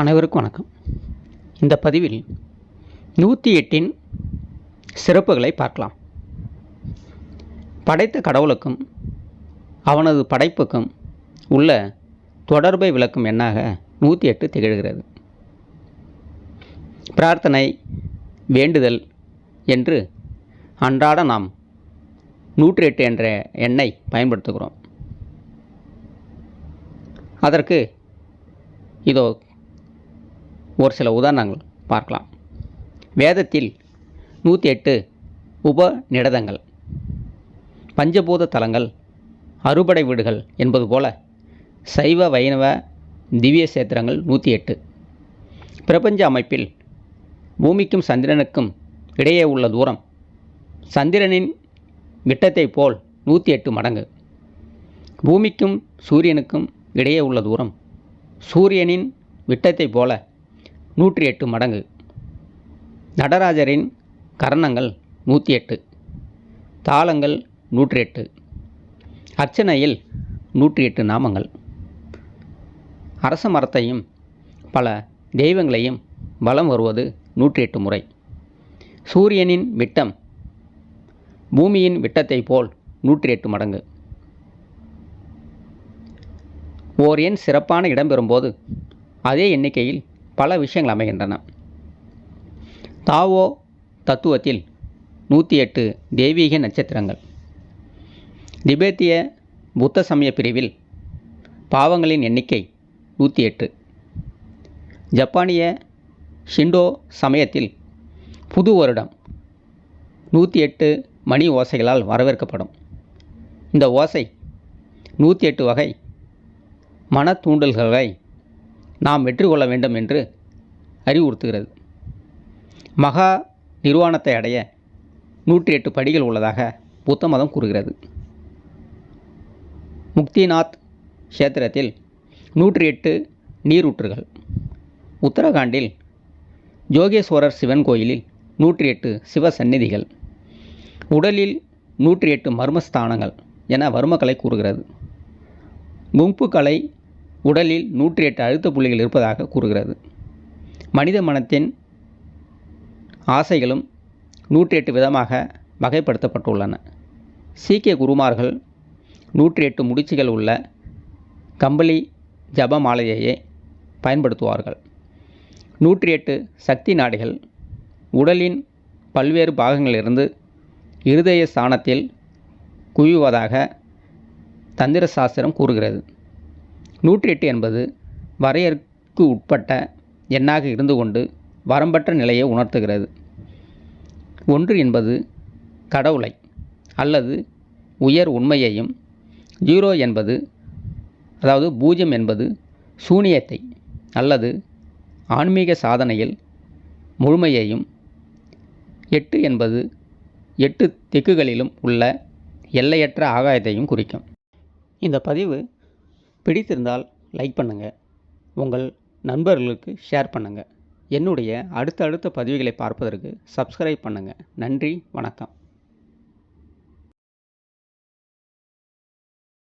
அனைவருக்கும் வணக்கம். இந்த பதிவில் நூற்றி எட்டின் சிறப்புகளை பார்க்கலாம். படைத்த கடவுளுக்கும் அவனது படைப்புக்கும் உள்ள தொடர்பை விளக்கும் எண்ணாக நூற்றி எட்டு திகழ்கிறது. பிரார்த்தனை வேண்டுதல் என்று அன்றாட நாம் நூற்றி எட்டு என்ற எண்ணை பயன்படுத்துகிறோம். அதற்கு இதோ ஒரு சில உதாரணங்கள் பார்க்கலாம். வேதத்தில் நூற்றி எட்டு உபநிடதங்கள். பஞ்சபூத தலங்கள் அறுபடை வீடுகள் என்பது போல சைவ வைணவ திவ்ய சேத்திரங்கள் நூற்றி எட்டு பிரபஞ்ச அமைப்பில் பூமிக்கும் சந்திரனுக்கும் இடையே உள்ள தூரம் சந்திரனின் விட்டத்தைப் போல் நூற்றி எட்டு மடங்கு. பூமிக்கும் சூரியனுக்கும் இடையே உள்ள தூரம் சூரியனின் விட்டத்தைப் போல நூற்றி எட்டு மடங்கு. நடராஜரின் கரணங்கள் நூற்றி எட்டு தாளங்கள் நூற்றி எட்டு அர்ச்சனையில் நூற்றி எட்டு நாமங்கள். அரச மரத்தையும் பல தெய்வங்களையும் வலம் வருவது நூற்றி எட்டு முறை. சூரியனின் விட்டம் பூமியின் விட்டத்தை போல் நூற்றி எட்டு மடங்கு. ஓர் எண் சிறப்பான இடம் பெறும்போது அதே எண்ணிக்கையில் பல விஷயங்கள் அமைகின்றன. தாவோ தத்துவத்தில் நூற்றி எட்டு தெய்வீக நட்சத்திரங்கள். திபேத்திய புத்த சமய பிரிவில் பாவங்களின் எண்ணிக்கை நூற்றி எட்டு ஜப்பானிய ஷிண்டோ சமயத்தில் புது வருடம் நூற்றி எட்டு மணி ஓசைகளால் வரவேற்கப்படும். இந்த ஓசை நூற்றி எட்டு வகை மன தூண்டல்களை நாம் வெற்றி கொள்ள வேண்டும் என்று அறிவுறுத்துகிறது. மகா நிர்வாணத்தை அடைய நூற்றி எட்டு படிகள் உள்ளதாக புத்த மதம் கூறுகிறது. முக்திநாத் கஷேத்திரத்தில் நூற்றி எட்டு நீரூற்றுகள். உத்தரகாண்டில் ஜோகேஸ்வரர் சிவன் கோயிலில் நூற்றி எட்டு சிவ சந்நிதிகள் உடலில் நூற்றி எட்டு மர்மஸ்தானங்கள் என வர்மக்கலை கூறுகிறது. குங்பு கலை உடலில் நூற்றி எட்டு அழுத்த புள்ளிகள் இருப்பதாக கூறுகிறது. மனித மனத்தின் ஆசைகளும் நூற்றி எட்டு விதமாக வகைப்படுத்தப்பட்டுள்ளன. சீக்கிய குருமார்கள் நூற்றி எட்டு முடிச்சுகள் உள்ள கம்பளி ஜப மாலையையே பயன்படுத்துவார்கள். நூற்றி எட்டு சக்தி நாடிகள் உடலின் பல்வேறு பாகங்களிலிருந்து இருதய ஸ்தானத்தில் குவிவதாக தந்திர சாஸ்திரம் கூறுகிறது. நூற்றி எட்டு என்பது வரையறுக்கு உட்பட்ட எண்ணாக இருந்து கொண்டு வரம்பற்ற நிலையை உணர்த்துகிறது. ஒன்று என்பது கடவுளை அல்லது உயர் உண்மையையும் ஜீரோ என்பது அதாவது பூஜ்யம் என்பது சூனியத்தை அல்லது ஆன்மீக சாதனையில் முழுமையையும் எட்டு என்பது எட்டு திக்குகளிலும் உள்ள எல்லையற்ற ஆகாயத்தையும் குறிக்கும். இந்த பதிவு பிடித்திருந்தால் லைக் பண்ணுங்கள் உங்கள் நண்பர்களுக்கு ஷேர் பண்ணுங்கள் என்னுடைய அடுத்த அடுத்த பதிவுகளை பார்ப்பதற்கு சப்ஸ்கிரைப் பண்ணுங்கள் நன்றி வணக்கம்.